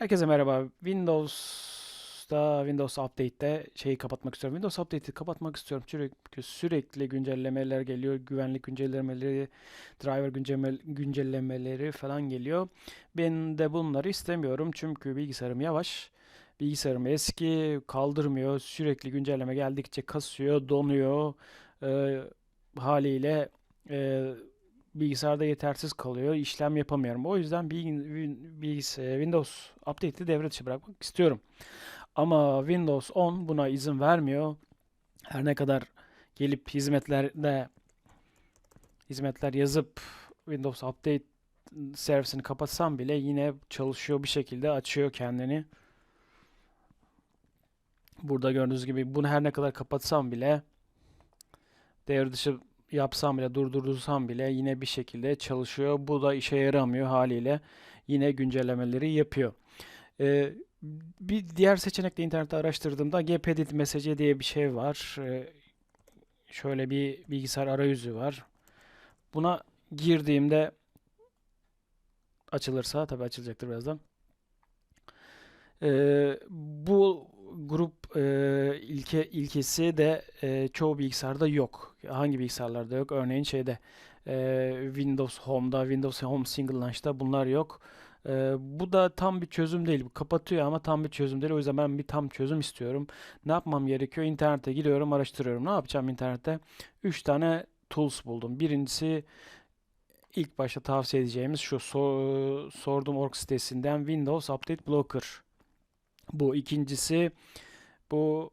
Herkese merhaba. Windows'ta, Windows Update'te şeyi kapatmak istiyorum. Windows Update'i kapatmak istiyorum. Sürekli, sürekli güncellemeler geliyor. Güvenlik güncellemeleri, driver güncelleme, güncellemeleri falan geliyor. Ben de bunları istemiyorum. Çünkü bilgisayarım yavaş. Bilgisayarım eski, kaldırmıyor. Sürekli güncelleme geldikçe kasıyor, donuyor. Ee, haliyle e, bilgisayarda yetersiz kalıyor. işlem yapamıyorum. O yüzden bilgi- bilgis- e, Windows Update'i devre dışı bırakmak istiyorum. Ama Windows 10 buna izin vermiyor. Her ne kadar gelip hizmetlerde hizmetler yazıp Windows Update servisini kapatsam bile yine çalışıyor bir şekilde açıyor kendini. Burada gördüğünüz gibi bunu her ne kadar kapatsam bile devre dışı yapsam bile durdurursam bile yine bir şekilde çalışıyor. Bu da işe yaramıyor haliyle. Yine güncellemeleri yapıyor. Ee, bir diğer seçenekte internette araştırdığımda gpedit mesajı diye bir şey var. Ee, şöyle bir bilgisayar arayüzü var. Buna girdiğimde açılırsa tabii açılacaktır birazdan. Ee, bu ilke ilkesi de e, çoğu bilgisayarda yok. Hangi bilgisayarlarda yok? Örneğin şeyde e, Windows Home'da, Windows Home Single Launch'ta bunlar yok. E, bu da tam bir çözüm değil. Bu kapatıyor ama tam bir çözüm değil. O yüzden ben bir tam çözüm istiyorum. Ne yapmam gerekiyor? İnternete giriyorum, araştırıyorum. Ne yapacağım internette? 3 tane tools buldum. Birincisi ilk başta tavsiye edeceğimiz şu so sordum.org sitesinden Windows Update Blocker. Bu ikincisi bu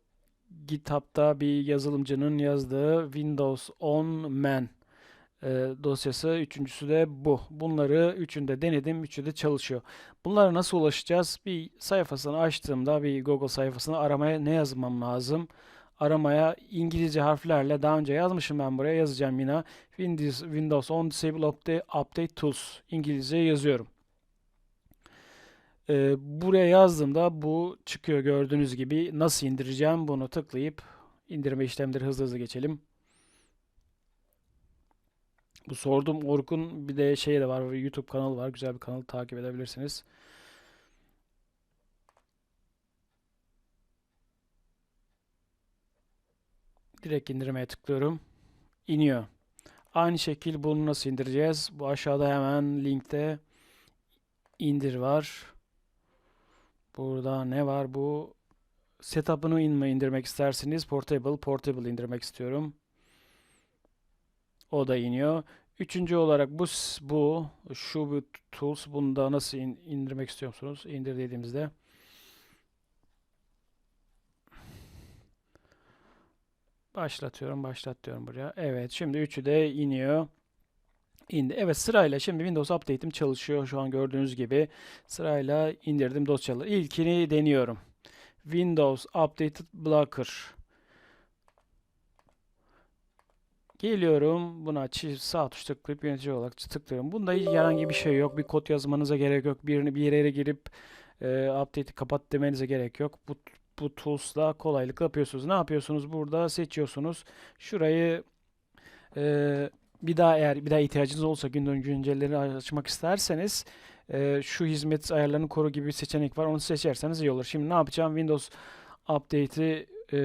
GitHub'da bir yazılımcının yazdığı Windows 10 Man e, dosyası. Üçüncüsü de bu. Bunları üçünde denedim. Üçü de çalışıyor. Bunlara nasıl ulaşacağız? Bir sayfasını açtığımda bir Google sayfasını aramaya ne yazmam lazım? Aramaya İngilizce harflerle daha önce yazmışım ben buraya yazacağım yine. Windows, Windows 10 Disable Update, Update Tools İngilizce yazıyorum. Ee, buraya yazdığımda bu çıkıyor gördüğünüz gibi. Nasıl indireceğim? Bunu tıklayıp indirme işlemleri hızlı hızlı geçelim. Bu sorduğum Orkun bir de şey de var. YouTube kanalı var. Güzel bir kanal takip edebilirsiniz. Direkt indirmeye tıklıyorum. İniyor. Aynı şekil bunu nasıl indireceğiz? Bu aşağıda hemen linkte indir var. Burada ne var? Bu setup'ını inme indirmek isterseniz portable, portable indirmek istiyorum. O da iniyor. Üçüncü olarak bu bu şu bu tools bunu da nasıl in, indirmek istiyorsunuz? İndir dediğimizde başlatıyorum, başlat diyorum buraya. Evet, şimdi üçü de iniyor. İndi. Evet sırayla şimdi Windows Update'im çalışıyor. Şu an gördüğünüz gibi sırayla indirdim dosyaları. İlkini deniyorum. Windows Updated Blocker. Geliyorum. Buna çift sağ tuş tıklayıp yönetici olarak tıklıyorum. Bunda hiç herhangi bir şey yok. Bir kod yazmanıza gerek yok. Birini bir yere girip e, update'i kapat demenize gerek yok. Bu bu tools'la kolaylıkla yapıyorsunuz. Ne yapıyorsunuz? Burada seçiyorsunuz. Şurayı e, bir daha eğer bir daha ihtiyacınız olsa gün güncelleri açmak isterseniz e, şu hizmet ayarlarını koru gibi bir seçenek var. Onu seçerseniz iyi olur. Şimdi ne yapacağım? Windows Update'i e,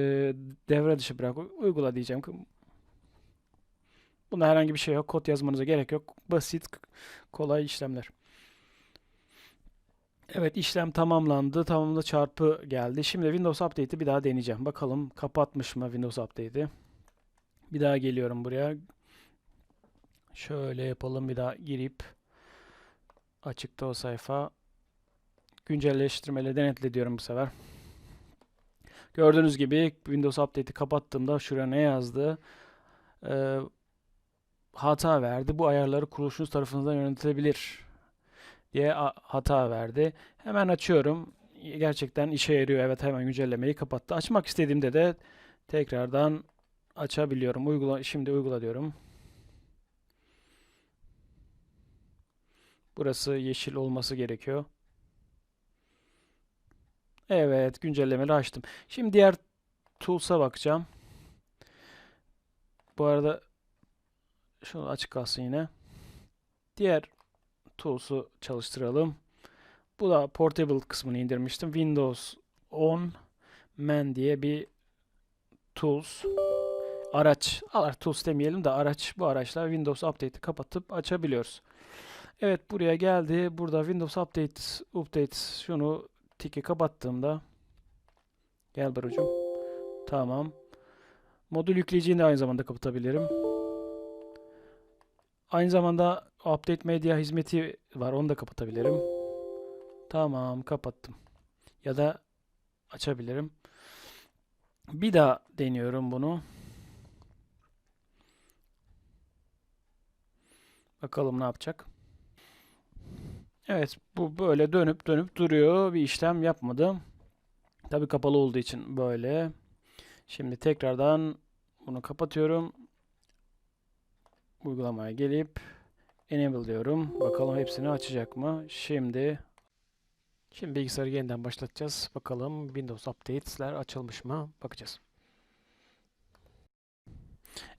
devre dışı bırak. Uygula diyeceğim. Bunda herhangi bir şey yok. Kod yazmanıza gerek yok. Basit, kolay işlemler. Evet işlem tamamlandı. Tamamla çarpı geldi. Şimdi Windows Update'i bir daha deneyeceğim. Bakalım kapatmış mı Windows Update'i. Bir daha geliyorum buraya. Şöyle yapalım bir daha girip açıkta o sayfa. Güncelleştirmeyle denetle diyorum bu sefer. Gördüğünüz gibi Windows Update'i kapattığımda şuraya ne yazdı? Ee, hata verdi. Bu ayarları kuruluşunuz tarafından yönetilebilir diye hata verdi. Hemen açıyorum. Gerçekten işe yarıyor. Evet hemen güncellemeyi kapattı. Açmak istediğimde de tekrardan açabiliyorum. Uygula, şimdi uygula diyorum. Burası yeşil olması gerekiyor. Evet, güncellemeleri açtım. Şimdi diğer tools'a bakacağım. Bu arada şunu açık kalsın yine. Diğer tools'u çalıştıralım. Bu da portable kısmını indirmiştim. Windows 10 Man diye bir tools. Araç tools demeyelim de araç. Bu araçlar Windows Update'i kapatıp açabiliyoruz. Evet buraya geldi. Burada Windows Update Update şunu tiki kapattığımda gel Barucum. Tamam. Modül yükleyiciyi de aynı zamanda kapatabilirim. Aynı zamanda Update Media hizmeti var. Onu da kapatabilirim. Tamam kapattım. Ya da açabilirim. Bir daha deniyorum bunu. Bakalım ne yapacak. Evet bu böyle dönüp dönüp duruyor. Bir işlem yapmadım. Tabii kapalı olduğu için böyle. Şimdi tekrardan bunu kapatıyorum. Uygulamaya gelip enable diyorum. Bakalım hepsini açacak mı? Şimdi Şimdi bilgisayarı yeniden başlatacağız. Bakalım Windows Updates'ler açılmış mı? Bakacağız.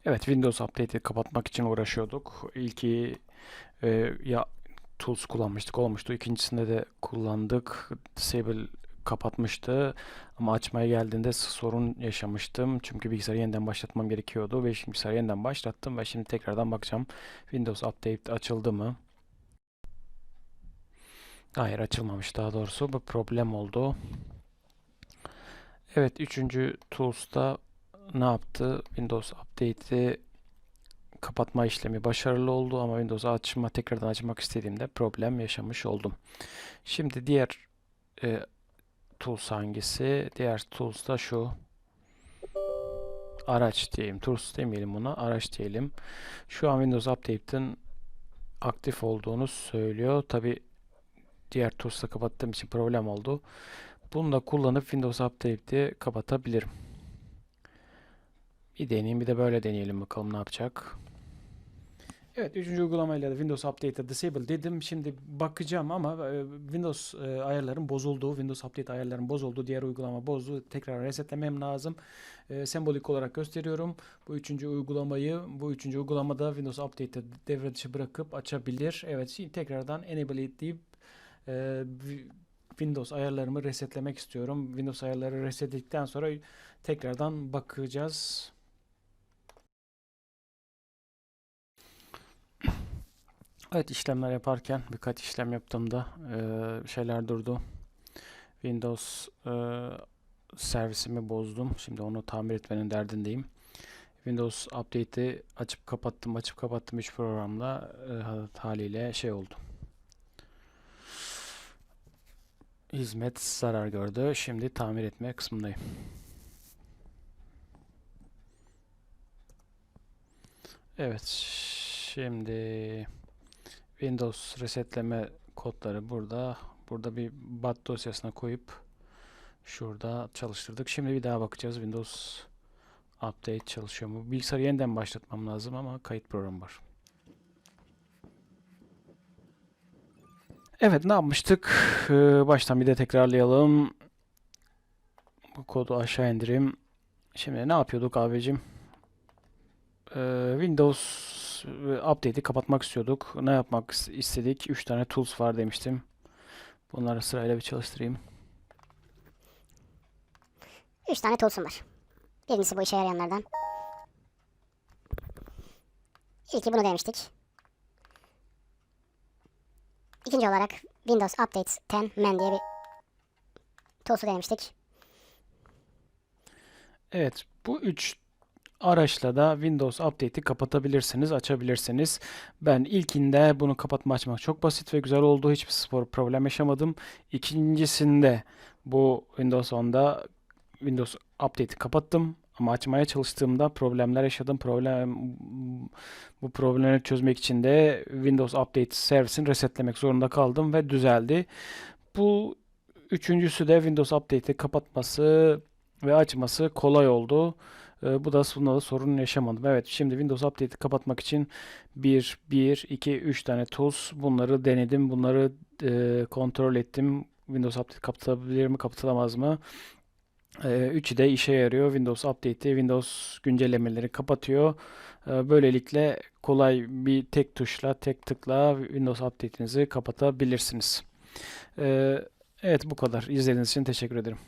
Evet, Windows Update'i kapatmak için uğraşıyorduk. İlki e, ya Tools kullanmıştık, olmuştu. İkincisinde de kullandık. Disable kapatmıştı. Ama açmaya geldiğinde sorun yaşamıştım. Çünkü bilgisayarı yeniden başlatmam gerekiyordu. Ve şimdi bilgisayarı yeniden başlattım ve şimdi tekrardan bakacağım. Windows Update açıldı mı? Hayır açılmamış daha doğrusu. Bu problem oldu. Evet üçüncü Tools'ta ne yaptı? Windows Update'i kapatma işlemi başarılı oldu ama Windows açma tekrardan açmak istediğimde problem yaşamış oldum. Şimdi diğer e, tools hangisi? Diğer tools da şu. Araç diyeyim. Tools demeyelim buna. Araç diyelim. Şu an Windows Update'in aktif olduğunu söylüyor. Tabi diğer tools'la kapattığım için problem oldu. Bunu da kullanıp Windows Update'i kapatabilirim. Bir deneyeyim bir de böyle deneyelim bakalım ne yapacak. Evet, üçüncü uygulamayla da Windows Update'ı disable dedim. Şimdi bakacağım ama e, Windows e, ayarların bozuldu. Windows Update ayarların bozuldu. Diğer uygulama bozdu. Tekrar resetlemem lazım. E, sembolik olarak gösteriyorum. Bu üçüncü uygulamayı, bu üçüncü uygulamada Windows Update'ı devre dışı bırakıp açabilir. Evet, şimdi tekrardan enable it deyip e, Windows ayarlarımı resetlemek istiyorum. Windows ayarları resetledikten sonra tekrardan bakacağız. Evet işlemler yaparken birkaç işlem yaptığımda e, şeyler durdu. Windows e, servisimi bozdum. Şimdi onu tamir etmenin derdindeyim. Windows Update'i açıp kapattım, açıp kapattım 3 programla e, haliyle şey oldu. Hizmet zarar gördü. Şimdi tamir etme kısmındayım. Evet, şimdi Windows resetleme kodları burada. Burada bir bat dosyasına koyup şurada çalıştırdık. Şimdi bir daha bakacağız. Windows Update çalışıyor mu? Bilgisayarı yeniden başlatmam lazım ama kayıt programı var. Evet ne yapmıştık? Ee, baştan bir de tekrarlayalım. Bu kodu aşağı indireyim. Şimdi ne yapıyorduk abicim? Ee, Windows update'i kapatmak istiyorduk. Ne yapmak istedik? 3 tane tools var demiştim. Bunları sırayla bir çalıştırayım. 3 tane tools'um var. Birincisi bu işe yarayanlardan. İlki bunu demiştik. İkinci olarak Windows Update 10 Man diye bir tools'u denemiştik. Evet, bu üç araçla da Windows Update'i kapatabilirsiniz, açabilirsiniz. Ben ilkinde bunu kapatma açmak çok basit ve güzel oldu. Hiçbir spor problem yaşamadım. İkincisinde bu Windows 10'da Windows Update'i kapattım. Ama açmaya çalıştığımda problemler yaşadım. Problem bu problemleri çözmek için de Windows Update servisini resetlemek zorunda kaldım ve düzeldi. Bu üçüncüsü de Windows Update'i kapatması ve açması kolay oldu. Ee, bu da bunda da sorun yaşamadım. Evet şimdi Windows Update'i kapatmak için 1, 1, 2, 3 tane tools bunları denedim. Bunları e, kontrol ettim. Windows Update kapatabilir mi kapatılamaz mı? Ee, üçü de işe yarıyor. Windows Update'i Windows güncellemeleri kapatıyor. Ee, böylelikle kolay bir tek tuşla, tek tıkla Windows Update'inizi kapatabilirsiniz. Evet bu kadar. İzlediğiniz için teşekkür ederim.